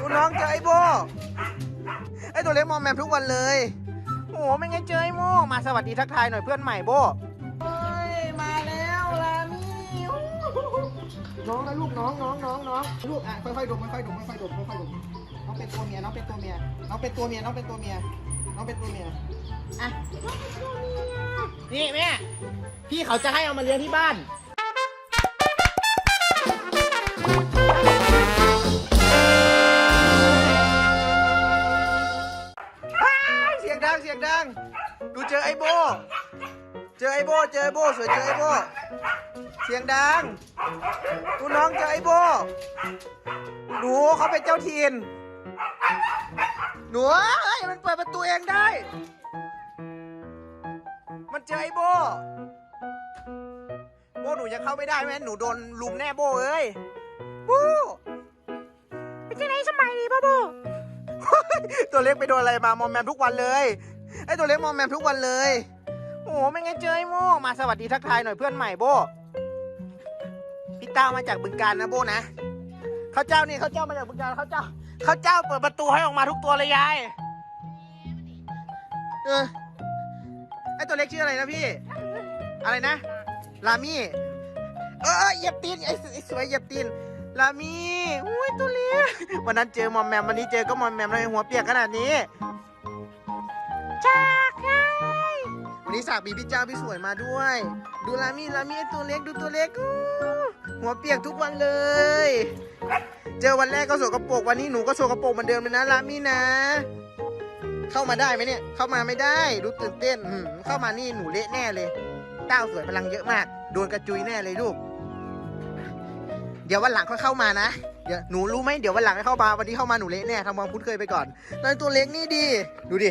ดูน้องเจอไอ้โบไอ้ตัวเล็กมอมแมมทุกวันเลย โอ้โหไม่งั้นเจอไอ้โมมาสวัสดีทักทายหน่อยเพื่อนใหม่โบเฮ้ยมาแล้วลามี่น้องนะลูกน้องน้องน้องน้องลูกอะค่อยๆดมค่อยๆดมค่อยๆดมค่อยๆดมน้องเป็นตัวเมียน้องเป็นตัวเมียน้องเป็นตัวเมียน้องเป็นตัวเมียน้องเป็นตัวเมียอะนี่แม่พี่เขาจะให้เอามาเลี้ยงที่บ้าน ดังเสียงดังดูเจอไอ้โบ เจอไอ้โบ เจอไอ้โบ สวยเจอไอ้โบ เสียงดังดูน้องเจอไอ้โบ หนูเขาเป็นเจ้าถิ่นหนูเอ้ยมันเปิดประตูเองได้ มันเจอไอ้โบ โบหนูยังเข้าไม่ได้แม่หนูโดนลุมแน่โบเอ้ยโบเป็นยังไงสมัยนี้พ่อโบตัวเล็กไปโดนอะไรมามอมแมมทุกวันเลย ไอ้ตัวเล็กมอมแมมทุกวันเลย โอ้โหไม่งั้นเจอไอ้โมมาสวัสดีทักทายหน่อยเพื่อนใหม่โบพี่เต้ามาจากบึงการนะโบนะเขาเจ้านี่เขาเจ้ามาจากบึงการเขาเจ้าเขาเจ้าเปิดประตูให้ออกมาทุกตัวเลยยายเออไอ้ตัวเล็กชื่ออะไรนะพี่ อะไรนะ ลามี่เออเหยียบตีนไอ้ไอ้สวยเหยียบตีนลามี่อุ้ยตัวเล็กวันนั้นเจอมอมแมมวันนี้เจอก็มอมแมมเลยหัวเปียกขนาดนี้ นนี้สากมีพี่เจ้าพี่สวยมาด้วย ดูลามีลามีไอตัวเล็กดูตัวเล็กอู้หัวเปียกทุกวันเลย เจอวันแรกก็โสกปรกวันนี้หนูก็โสกปรกเหมือนเดิมเลยนะลามีนะ เข้ามาได้ไหมเนี่ย เข้ามาไม่ได้ดูตื่นเต้นเข้ามานี่หนูเละแน่เลยเต้าสวยพลังเยอะมากโดนกระจุยแน่เลยลูกเดี๋ยววันหลังค่อยเข้ามานะ เดี๋ยวหนูรู้ไหมเดี๋ยววันหลังให้เข้ามาวันนี้เข้ามาหนูเละแน่ทำความคุ้นเคยไปก่อนแล้วตัวเล็กนี่ดี ดูดิ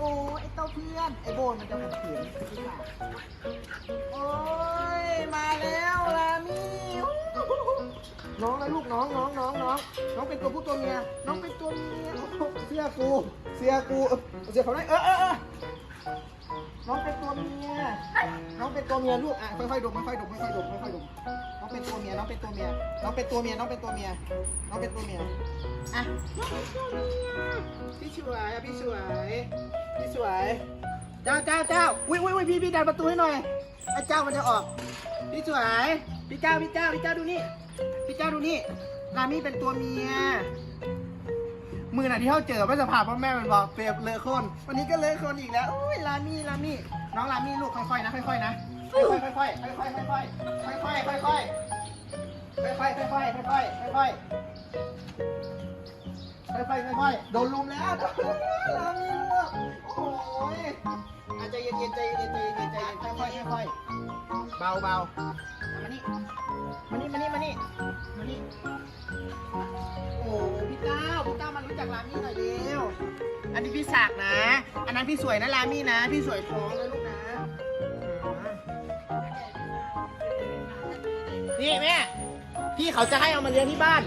อ้ไอเต้าเพื่อน ไอ้โบนมันจะขัดขืนพี่ค่ะโอ้ยมาแล้วลามี่น้องนะลูกน้องน้องน้องน้องน้องเป็นตัวผู้ตัวเมียน้องเป็นตัวเมียเสื้อกูเสื้อกูเสื้อเขาได้เออเออเออ น้องเป็นตัวเมีย น้องเป็นตัวเมียลูก อะ ค่อยๆดมค่อยๆดมค่อยๆดมค่อยๆดมน้องเป็นตัวเมีย น้องเป็นตัวเมีย น้องเป็นตัวเมีย น้องเป็นตัวเมีย น้องเป็นตัวเมีย อะ น้องเป็นตัวเมีย พี่สวยอะพี่สวย พี่สวย เจ้าเจ้าเจ้าอุ้ยอุ้ยอุ้ยพี่พี่ดันประตูให้หน่อยไอ้เจ้ามันจะออก พี่สวย พี่เจ้าพี่เจ้าพี่เจ้าดูนี่ พี่เจ้าดูนี่ลามี่เป็นตัวเมีย มือไหนที่เขาเจอไม่สภาพพ่อแม่มันบอกเปรียบเลอะโคนวันนี้ก็เลอะโคนอีกแล้วอุ้ยลามี่ลามี่น้องลามี่ลูกค่อยๆนะค่อยๆนะค่อยๆค่อยๆค่อยๆค่อยๆค่อยๆค่อยๆค่อยๆค่อยๆค่อยๆค่อยๆค่อยๆค่อยๆค่อยๆโดนลุมแล้วโดนลุมแล้วลามี่ลูกโอ้ยอาใจเย็นๆใจเย็นๆใจเย็นๆใจเย็นๆค่อยๆค่อยๆเบาๆมานี่มานี่ พี่เต้ามารู้จักรามี่หน่อยเร็ว อันนี้พี่ศักนะ อันนั้นพี่สวยนะรามี่นะ พี่สวยท้องนะลูกนะ นี่แม่ พี่เขาจะให้เอามาเลี้ยงที่บ้าน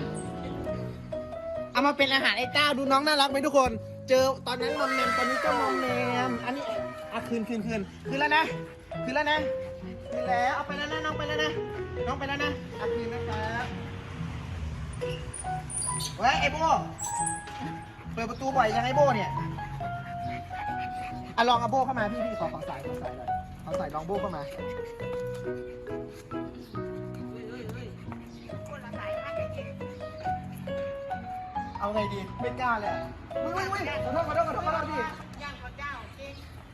เอามาเป็นอาหารไอ้เต้าดูน้องน่ารักไหมทุกคน เจอตอนนั้นมอมแมมตอนนี้ก็มอมแมม อันนี้อะคืนคืนคืนคืนแล้วนะ คืนแล้วนะคืนแล้ว เอาไปแล้วนะน้องไปแล้วนะ น้องไปแล้วนะอะคืนนะครับ เฮ้ยไอ้โบเปิดประตูบ่อยยังไอ้โบเนี่ยอะลองเอาโบเข้ามาพี่พี่ขอขอสายขอสายหน่อยขอสายลองโบเข้ามาเอาไงดีไม่กล้าเลยอะอุ้ยอุ้ยอุ้ยขอโทษขอโทษขอโทษขอโทษพี่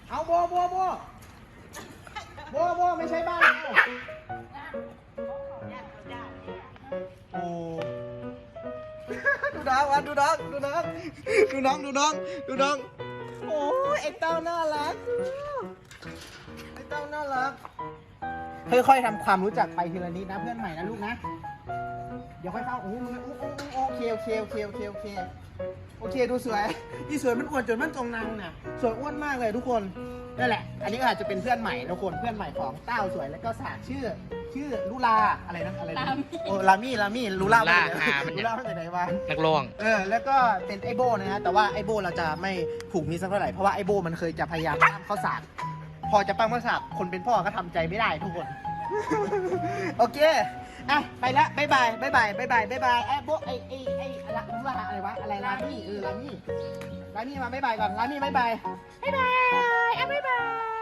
เอาโบโบโบโบโบไม่ใช่บ้าน น้องวะดูน้องดูน้องดูน้องดูน้องดูน้องโอ้ไอเต้าน่ารักไอเต้าน่ารักค่อยๆทำความรู้จักไปทีละนิดนะเพื่อนใหม่นะลูกนะเดี๋ยวค่อยเข้าโอ้โหมันโอ้โหโอเคโอเคโอเคโอเคโอเคโอเคดูสวยอีสวยมันอ้วนจนมันจงนังน่ะสวยอ้วนมากเลยทุกคน นั่นแหละ อันนี้ก็อาจจะเป็นเพื่อนใหม่ทุกคนเพื่อนใหม่ของเต้าสวยแล้วก็สากชื่อ ชื่อลูลาอะไรนะอะไรนะโอ้ลามี่ลามี่ลูลาลูลามาาไหลูลามาจากไหนวะ นักร้อง เออแล้วก็เป็นไอโบนะฮะแต่ว่าไอโบเราจะไม่ผูกมิสักเท่าไหร่เพราะว่าไอโบมันเคยจะพยายามปั้มข้าสารพอจะปั้มข้าวสารคนเป็นพ่อก็ทำใจไม่ได้ทุกคน โอเคอะไปละบายบายบายบายบายบายบายบายไอยโบไอไอไอละรู้ลาอะไรวะอะไรลามี่เออลามี่ลามี่มาบ๊ายบายก่อนลามี่บ๊ายบายบายบาย Everybody.